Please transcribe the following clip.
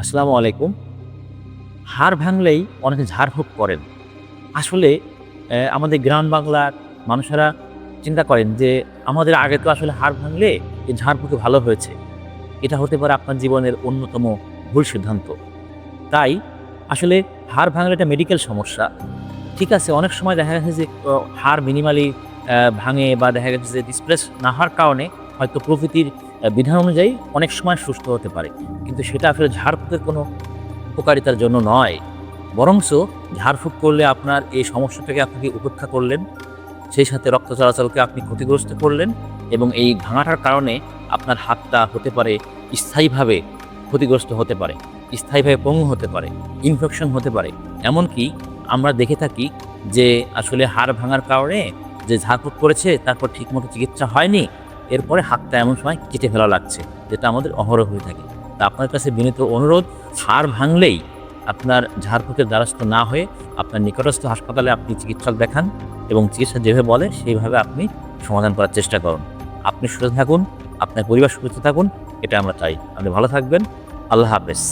আসসালামু আলাইকুম। হাড় ভাঙলেই অনেকে ঝাড়ফুঁক করেন। আসলে আমাদের গ্রাম বাংলার মানুষেরা চিন্তা করেন যে, আমাদের আগে তো আসলে হাড় ভাঙলে এই ঝাড়ফুঁকে ভালো হয়েছে। এটা হতে পারে আপনার জীবনের অন্যতম ভুল সিদ্ধান্ত। তাই, আসলে হাড় ভাঙলে এটা মেডিকেল সমস্যা। ঠিক আছে, অনেক সময় দেখা গেছে যে হাড় মিনিমালি ভাঙে বা দেখা গেছে যে ডিসপ্লেস না হওয়ার কারণে হয়তো প্রকৃতির বিধান অনুযায়ী অনেক সময় সুস্থ হতে পারে। কিন্তু সেটা আসলে ঝাড়ফুঁকের কোনো উপকারিতার জন্য নয়। বরঞ্চ ঝাড়ফুঁক করলে আপনার এই সমস্যাটাকে আপনি উপেক্ষা করলেন, সেই সাথে রক্ত চলাচলকে আপনি ক্ষতিগ্রস্ত করলেন এবং এই ভাঙাটার কারণে আপনার হাতটা হতে পারে স্থায়ীভাবে ক্ষতিগ্রস্ত হতে পারে, স্থায়ীভাবে পঙ্গু হতে পারে ইনফেকশন হতে পারে। এমনকি আমরা দেখে থাকি যে আসলে হাড় ভাঙার কারণে যে ঝাড়ফুঁক করেছে, তারপর ঠিকমতো চিকিৎসা হয়নি এরপরে হাতটা এমন সময় কেটে ফেলা লাগছে, যেটা আমাদের অহরহ হয়ে থাকে। তা আপনার কাছে বিনীত অনুরোধ, হাড় ভাঙলেই আপনার ঝাড়ফুঁকের দ্বারস্থ না হয়ে আপনার নিকটস্থ হাসপাতালে আপনি চিকিৎসক দেখান এবং চিকিৎসা যেভাবে বলে, সেইভাবে আপনি সমাধান করার চেষ্টা করুন। আপনি সুস্থ থাকুন, আপনার পরিবার সুস্থ থাকুন, এটা আমরা চাই। আপনি ভালো থাকবেন। আল্লাহ হাফেজ।